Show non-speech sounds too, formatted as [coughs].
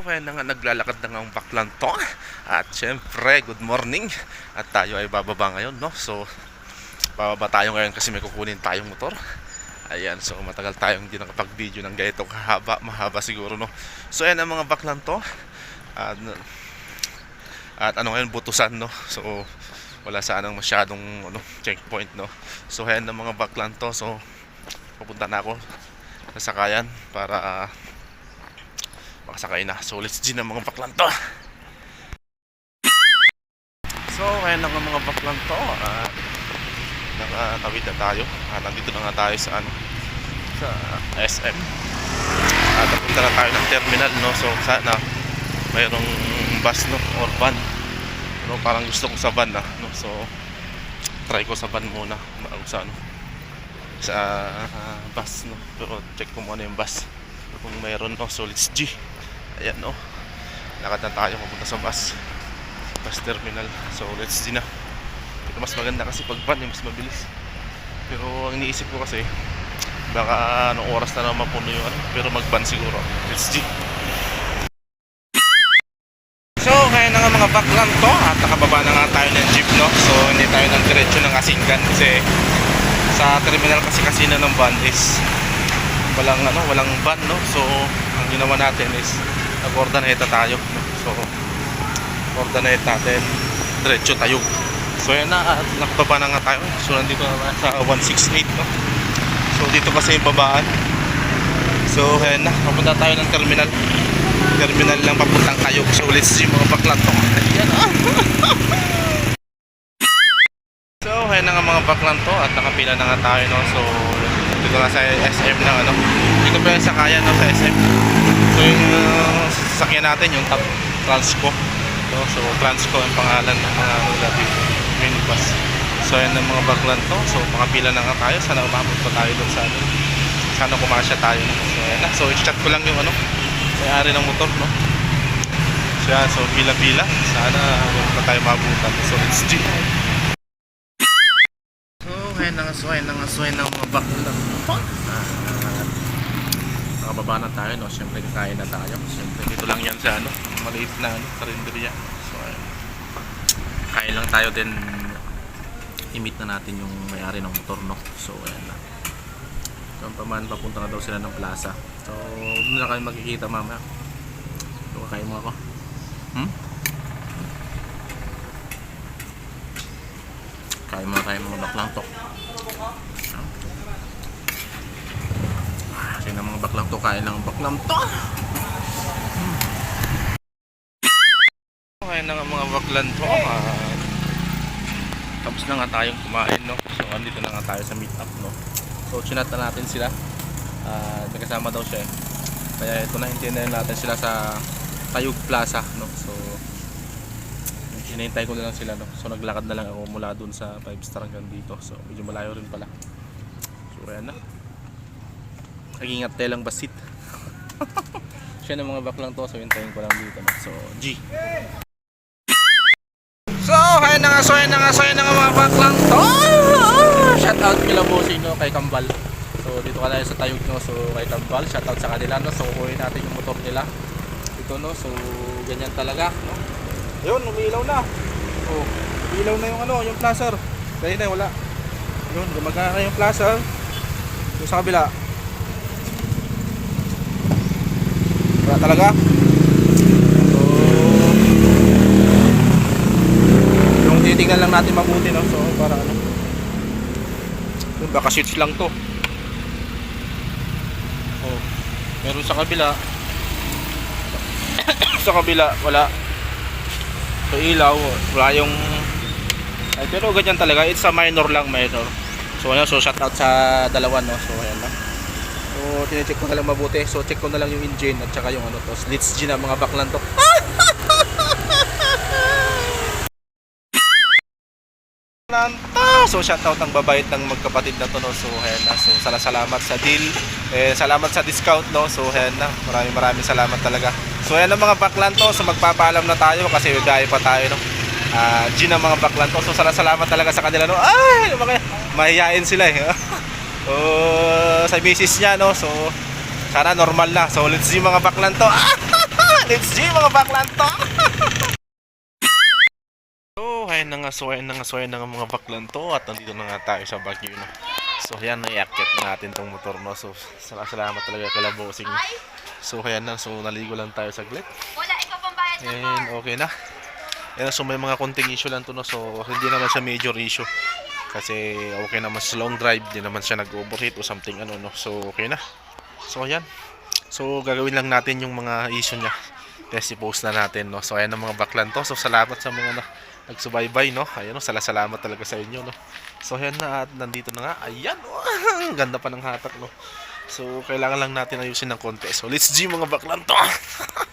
Kaya na nga naglalakad na nga ang to. At syempre, good morning. At tayo ay bababa ngayon, no? So, bababa tayo ngayon kasi may kukunin tayong motor. Ayan, so matagal tayong hindi nakapag-video ng ganito kahaba, mahaba siguro, no? So, ayan ang mga baklan to. At, at ano ngayon, butusan, no? So, wala sanang masyadong ano, checkpoint, no? So, ayan ang mga baklan to. So, pupunta na ako sa sakayan para ah, makasakay na. So let's G ng mga baklan to. So ayan na mga baklan to. Uh, nakatawid na tayo. Uh, nandito na nga tayo sa ano sa SM. At napunta na tayo ng terminal no. So sana mayroong bus no or van. No, parang gusto ko sa van na no. So try ko sa van muna sa ano sa ah, bus no. Pero check ko muna yung bus kung mayroon no. So let's G. Ayan no. Lakad na tayo papunta sa bus. Bus terminal. So let's see na. Ito mas maganda kasi pag van eh, mas mabilis. Pero ang iniisip ko kasi baka anong oras na naman mapuno yung ano. Pero mag van siguro. Let's see. So, kaya na nga mga baklan to at nakababa na nga tayo ng jeep no. So, hindi tayo ng diretso ng Asinggan kasi sa terminal kasi kasi na ng van is walang ano, walang van no. So, ang ginawa natin is nag-coordinate tayo. So, coordinate natin diretso tayo. So, yan na at nakababa na nga tayo. So, nandito na sa 168 no. So, dito kasi yung babaan. So, ayan na, papunta tayo ng terminal. Terminal lang papuntang kayo. So, let's see mga baklan to. Ayan ah. [laughs] So, ayan na nga mga baklan to at nakapila na nga tayo no. So, dito na sa SM ng ano. Dito pa yung sakayan no sa SM. So, yung uh, sasakyan natin yung Transco. No? So, Transco ang pangalan ng mga relative minibus. So, ayan ang mga baklan to. So, makapila na nga tayo. Sana umabot pa tayo doon sa ano. Sana kumasya tayo. So, ayan na. So, i-chat ko lang yung ano. May-ari ng motor, no? So, yan. So, pila-pila. Sana huwag pa tayo mabutan. So, let's do. So, ayan na nga. So, ayan na. So, ayan mga baklan to. Ah, nakababa na tayo, no? Siyempre, kakain na tayo. Siyempre, dito lang yan sa ano. Maliit na ano, karinderya. So, ayan. Kain lang tayo din i-meet na natin yung may-ari ng motor, no? So, ayan na. Doon pa man, papunta na daw sila ng plaza. So, doon na kayo magkikita mamaya. So, kakain mo ako. Hmm? Kain mo tayo mga baklang to. Kasi ng mga baklang to, kain ng baklang to. [laughs] Kain nga mga baklan to. Ah, tapos na nga tayong kumain, no? So, andito na nga tayo sa meet up, no? So, chinat na natin sila. Ah, may kasama daw siya eh. Kaya ito na, hintayin natin sila sa Tayug Plaza, no? So, hinihintay ko na lang sila, no? So, naglakad na lang ako mula dun sa 5 star hanggang dito. So, medyo malayo rin pala. So, ayan na. Nag-ingat tayo lang basit. [laughs] siya ng mga baklang to, so hintayin ko lang dito? So, G. So, kaya na nga, so ayan na nga, so ayan na nga mga baklang to. Shout out kila Bossing, no, kay Kambal. So, dito ka tayo sa Tayog, no, so kay Kambal, shout out sa kanila, no, so kukuhin natin yung motor nila. Ito, no, so ganyan talaga, no. Yun, umiilaw na. Oh, umiilaw na yung ano, yung placer. Kaya na, wala. Yun, gumagana na yung placer. Yung sa kabila. Talaga. So, yung titingnan lang natin mabuti no? So para ano? Yung baka switch lang to. Oh meron sa kabila. [coughs] Sa kabila wala. So ilaw wala yung ay, pero ganyan talaga. It's a minor lang minor. So ayan so shout out sa dalawa no? So ayan lang so tine-check ko na lang mabuti so check ko na lang yung engine at saka yung ano to slits G na mga baklan to Lanta! So shoutout ang babait ng magkapatid na to no. So ayan na. So sala salamat sa deal. Eh, salamat sa discount no. So ayan na. Maraming maraming salamat talaga. So ayan ang mga baklan to. So magpapaalam na tayo kasi biyahe pa tayo no. Ah, G ng mga baklan to. So sala salamat talaga sa kanila no. Ay, mahihain sila eh. [laughs] so sa misis niya no. So sana normal na. So let's see mga baklan to. [laughs] Let's G mga baklan to! [laughs] so, ayan na nga, so ayan na nga, so ayan na nga mga baklan to at nandito na nga tayo sa Baguio no. So ayan, naiakit natin tong motor no. So sala- salamat talaga kay Labosing. So ayan na, so naligo lang tayo saglit. And okay na. Ayan, so may mga konting issue lang to no. So hindi naman siya major issue. Kasi okay naman sa long drive, di naman siya nag-overheat o something ano no. So okay na. So ayan. So gagawin lang natin yung mga issue niya. Test post na natin no. So ayan ang mga baklan to. So salamat sa mga na, nagsubaybay no. Ayan no, sala salamat talaga sa inyo no. So ayan na at nandito na nga. Ayan oh. [laughs] Ganda pa ng hatak no. So kailangan lang natin ayusin ng konti. So let's G mga baklan to. [laughs]